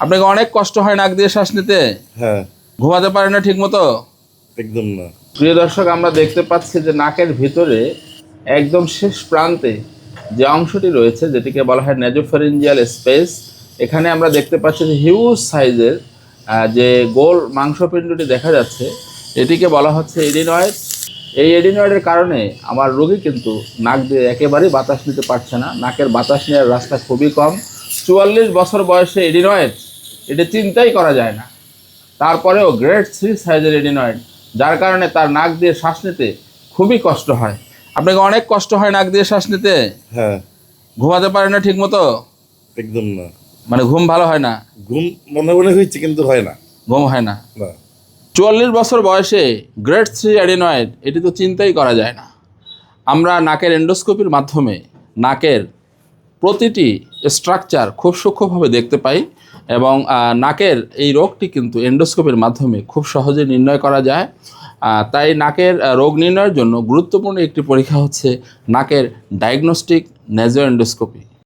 আপনাকে অনেক কষ্ট হয় নাক দিয়ে শ্বাস নিতে। হ্যাঁ। ঘুমাতে পারে না ঠিক মতো একদম না। প্রিয় দর্শক আমরা দেখতে পাচ্ছি যে নাকের ভিতরে একদম শেষ প্রান্তে যে অংশটি রয়েছে যেটিকে বলা হয় নেজোফেরেঞ্জিয়াল স্পেস এখানে আমরা দেখতে পাচ্ছি যে হিউজ সাইজের যে গোল মাংসপিণ্ডটি দেখা যাচ্ছে এটিকে বলা হচ্ছে এডিনয়েড এই এডিনয়েডের কারণে আমার রোগী কিন্তু নাক দিয়ে একেবারেই বাতাস নিতে পারছে না। নাকের বাতাস নেওয়ার রাস্তা খুবই কম। চুয়াল্লিশ বছর বয়সে এডিনয়েড এটি চিন্তাই করা যায় না। তারপরেও গ্রেড থ্রি সাইজের এডিনয়েড যার কারণে তার নাক দিয়ে শ্বাস নিতে খুবই কষ্ট হয়। আপনাকে অনেক কষ্ট হয় নাক দিয়ে শ্বাস নিতে? হ্যাঁ। ঘুমাতে পারে না ঠিক মতো একদম না। মানে ঘুম ভালো হয় না? ঘুম মনে মনে হয়েছে কিন্তু হয় না। ঘুম হয় না। চুয়াল্লিশ বছর বয়সে গ্রেড থ্রি অ্যাডিনয়েড এটি তো চিন্তাই করা যায় না। আমরা নাকের এন্ডোস্কোপির মাধ্যমে নাকের প্রতিটি স্ট্রাকচার খুব সূক্ষ্মভাবে দেখতে পাই এবং নাকের এই রোগটি কিন্তু এন্ডোস্কোপির মাধ্যমে খুব সহজে নির্ণয় করা যায়। তাই নাকের রোগ নির্ণয়ের জন্য গুরুত্বপূর্ণ একটি পরীক্ষা হচ্ছে নাকের ডায়াগনস্টিক নেজো এন্ডোস্কোপি